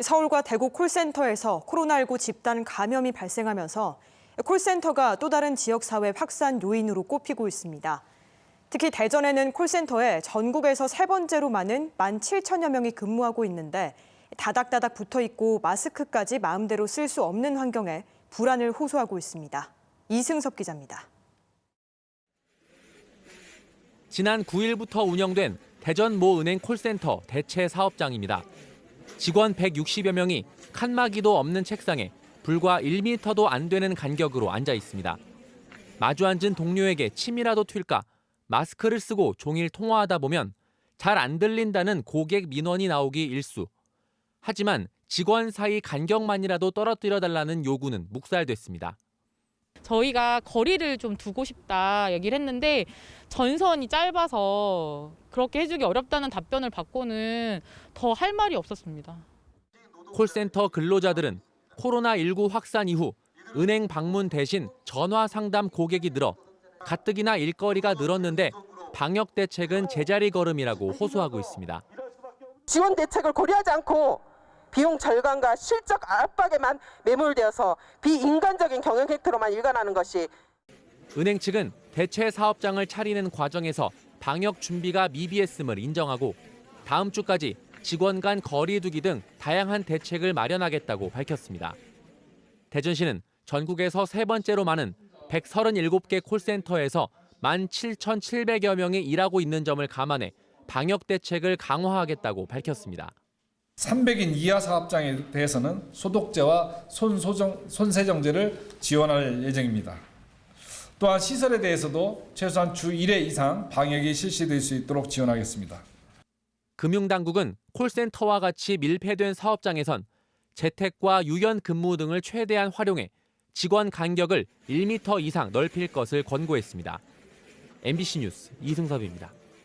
서울과 대구 콜센터에서 코로나19 집단 감염이 발생하면서 콜센터가 또 다른 지역사회 확산 요인으로 꼽히고 있습니다. 특히 대전에는 콜센터에 전국에서 세 번째로 많은 1만 7천여 명이 근무하고 있는데 다닥다닥 붙어 있고 마스크까지 마음대로 쓸 수 없는 환경에 불안을 호소하고 있습니다. 이승섭 기자입니다. 지난 9일부터 운영된 대전 모 은행 콜센터 대체 사업장입니다. 직원 160여 명이 칸막이도 없는 책상에 불과 1m도 안 되는 간격으로 앉아 있습니다. 마주 앉은 동료에게 침이라도 튈까 마스크를 쓰고 종일 통화하다 보면 잘 안 들린다는 고객 민원이 나오기 일수. 하지만 직원 사이 간격만이라도 떨어뜨려 달라는 요구는 묵살됐습니다. 저희가 거리를 좀 두고 싶다 얘기를 했는데 전선이 짧아서 그렇게 해주기 어렵다는 답변을 받고는 더 할 말이 없었습니다. 콜센터 근로자들은 코로나19 확산 이후 은행 방문 대신 전화 상담 고객이 늘어 가뜩이나 일거리가 늘었는데 방역 대책은 제자리 걸음이라고 호소하고 있습니다. 지원 대책을 고려하지 않고 비용 절감과 실적 압박에만 매몰되어서 비인간적인 경영 획태로만 일관하는 것이 은행 측은 대체 사업장을 차리는 과정에서 방역 준비가 미비했음을 인정하고 다음 주까지 직원 간 거리 두기 등 다양한 대책을 마련하겠다고 밝혔습니다. 대전시는 전국에서 세 번째로 많은 137개 콜센터에서 17,700여 명이 일하고 있는 점을 감안해 방역 대책을 강화하겠다고 밝혔습니다. 300인 이하 사업장에 대해서는 소독제와 손소정, 손세정제를 지원할 예정입니다. 또한 시설에 대해서도 최소한 주 1회 이상 방역이 실시될 수 있도록 지원하겠습니다. 금융당국은 콜센터와 같이 밀폐된 사업장에선 재택과 유연 근무 등을 최대한 활용해 직원 간격을 1m 이상 넓힐 것을 권고했습니다. MBC 뉴스 이승섭입니다.